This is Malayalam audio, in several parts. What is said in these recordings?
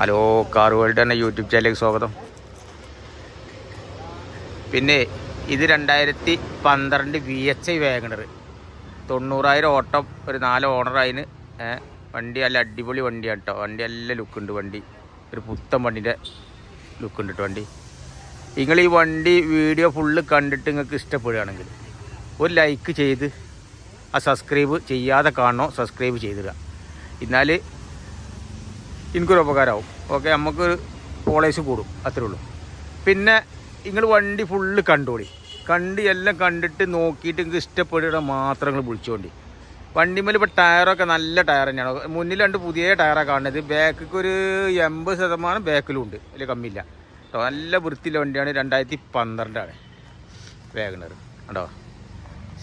ഹലോ കാർ വേൾഡ് എന്ന യൂട്യൂബ് ചാനലിലേക്ക് സ്വാഗതം. പിന്നെ ഇത് രണ്ടായിരത്തി പന്ത്രണ്ട് വി എച്ച് ഐ വാഗണർ തൊണ്ണൂറായിരം ഓട്ടം ഒരു നാല് ഓണറായിന് വണ്ടി നല്ല അടിപൊളി വണ്ടിയാണ് കേട്ടോ വണ്ടി നല്ല ലുക്കുണ്ട് വണ്ടി. ഒരു പുത്തൻ വണ്ടിന്റെ ലുക്കുണ്ട് കേട്ടോ വണ്ടി. നിങ്ങൾ ഈ വണ്ടി വീഡിയോ ഫുള്ള് കണ്ടിട്ട് നിങ്ങൾക്ക് ഇഷ്ടപ്പെടുകയാണെങ്കിൽ ഒരു ലൈക്ക് ചെയ്ത് ആ സബ്സ്ക്രൈബ് ചെയ്യാതെ കാണണോ സബ്സ്ക്രൈബ് ചെയ്തിടുക. എന്നാൽ എനിക്കൊരു ഉപകാരമാവും. ഓക്കെ നമുക്ക് പോളേസ് കൂടും. അത്രേ ഉള്ളൂ. പിന്നെ നിങ്ങൾ വണ്ടി ഫുള്ള് കണ്ടോളി. കണ്ട് എല്ലാം കണ്ടിട്ട് നോക്കിയിട്ട് നിങ്ങൾക്ക് ഇഷ്ടപ്പെടുക മാത്രം നിങ്ങൾ വിളിച്ചോണ്ടി വണ്ടിമേൽ ഇപ്പോൾ ടയറൊക്കെ നല്ല ടയർ തന്നെയാണ്. മുന്നിൽ രണ്ട് പുതിയ ടയറാണ് കാണുന്നത്. ബാക്കിക്ക് ഒരു എൺപത് ശതമാനം ബാക്കിലും ഉണ്ട്. അതിൽ കമ്മിയില്ല. കേട്ടോ നല്ല വൃത്തിയിലെ വണ്ടിയാണ്. രണ്ടായിരത്തി പന്ത്രണ്ടാണ്. വാഗണർ കേട്ടോ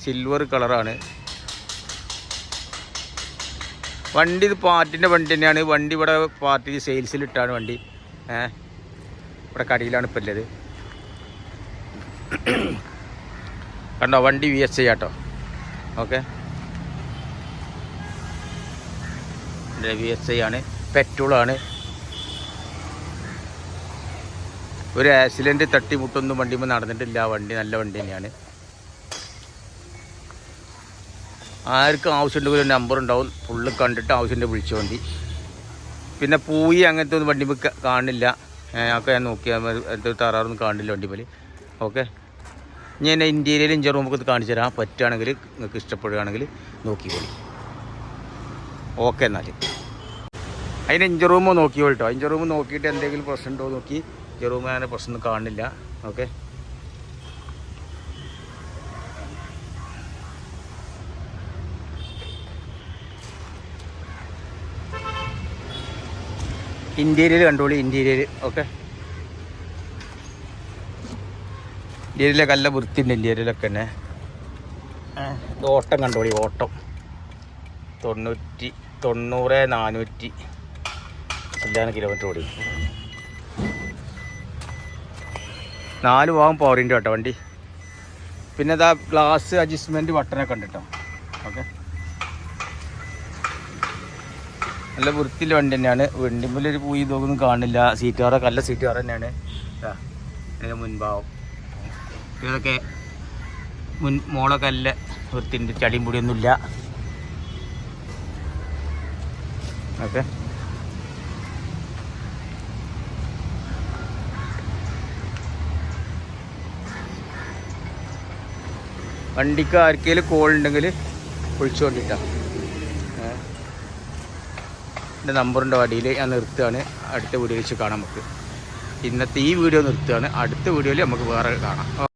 സിൽവർ കളറാണ് വണ്ടി ഇത് പാർട്ടിന്റെ വണ്ടി തന്നെയാണ്. വണ്ടി ഇവിടെ പാർട്ടി സെയിൽസിലിട്ടാണ് വണ്ടി. ഏ? ഇവിടെ കടയിലാണ് ഇപ്പം ഉള്ളത്. കണ്ടോ വണ്ടി V S auto. Okay. V S I ആണ്. പെട്രോളാണ് ഒരു ആക്സിഡന്റ് തട്ടിമുട്ടൊന്നും വണ്ടിയുമ്പോൾ നടന്നിട്ടില്ല. വണ്ടി നല്ല വണ്ടി തന്നെയാണ്. ആർക്കും ആവശ്യമുണ്ടെങ്കിൽ നമ്പർ ഉണ്ടാവും. ഫുള്ള് കണ്ടിട്ട് ആവശ്യമുണ്ട് വിളിച്ചു വണ്ടി പിന്നെ പൂയി അങ്ങനത്തെ ഒന്നും വണ്ടി കാണില്ല. ഒക്കെ ഞാൻ നോക്കിയാൽ എന്തൊരു തറാറൊന്നും കാണില്ല വണ്ടിമേൽ ഓക്കെ? എന്നെ ഇന്ത്യയിലെ ഇഞ്ചർ നമുക്ക് കാണിച്ചു തരാം. പറ്റുകയാണെങ്കിൽ നിങ്ങൾക്ക് ഇഷ്ടപ്പെടുകയാണെങ്കിൽ നോക്കിക്കോളി ഓക്കെ എന്നാൽ അതിന് ഇഞ്ചർ റൂമ് നോക്കിയോ കേട്ടോ ഇഞ്ചർ റൂം നോക്കിയിട്ട് എന്തെങ്കിലും പ്രശ്നം ഉണ്ടോ നോക്കി. ഇഞ്ചർ റൂം അങ്ങനെ പ്രശ്നം കാണില്ല. ഓക്കെ? ഇന്റീരിയർ കണ്ടോളി ഇന്റീരിയർ ഓക്കെ ഇന്റീരിയലൊക്കെ നല്ല വൃത്തിന്റെ ഇന്റീരിയലൊക്കെ തന്നെ. ഓട്ടം കണ്ടോളി ഓട്ടം. തൊണ്ണൂറ്റി തൊണ്ണൂറ് നാനൂറ്റി. ചില്ലാണ് കിലോമീറ്റർ ഓടി. നാല് ഭാഗം പവറിന്റെ കേട്ടോ വണ്ടി. പിന്നെ ഇതാ ഗ്ലാസ് അഡ്ജസ്റ്റ്മെന്റ് ബട്ടനൊക്കെ ഉണ്ട് കേട്ടോ. ഓക്കെ നല്ല വൃത്തിയുള്ള വണ്ടി തന്നെയാണ്. വണ്ടിമ്പിൽ ഒരു പൂയി ഇതൊന്നും കാണില്ല. സീറ്റ് കാറൊക്കെ നല്ല സീറ്റ് കാർ തന്നെയാണ് അതിന്റെ മുൻഭാവം ഇതൊക്കെ മുൻ മോളൊക്കെ നല്ല വൃത്തിയുണ്ട്. ചടിയും പൊടിയൊന്നുമില്ല. ഓക്കെ. വണ്ടിക്ക് ആർക്കെങ്കിലും കോൾ ഉണ്ടെങ്കിൽ വിളിച്ചുകൊണ്ടിട്ടാണ് എന്റെ നമ്പറിന്റെ വടിയിൽ ഞാൻ നിർത്തുകയാണ്. അടുത്ത വീഡിയോ വെച്ച് കാണാം നമുക്ക്. ഇന്നത്തെ ഈ വീഡിയോ നിർത്തുകയാണ്. അടുത്ത വീഡിയോയിൽ നമുക്ക് വേറെ കാണാം.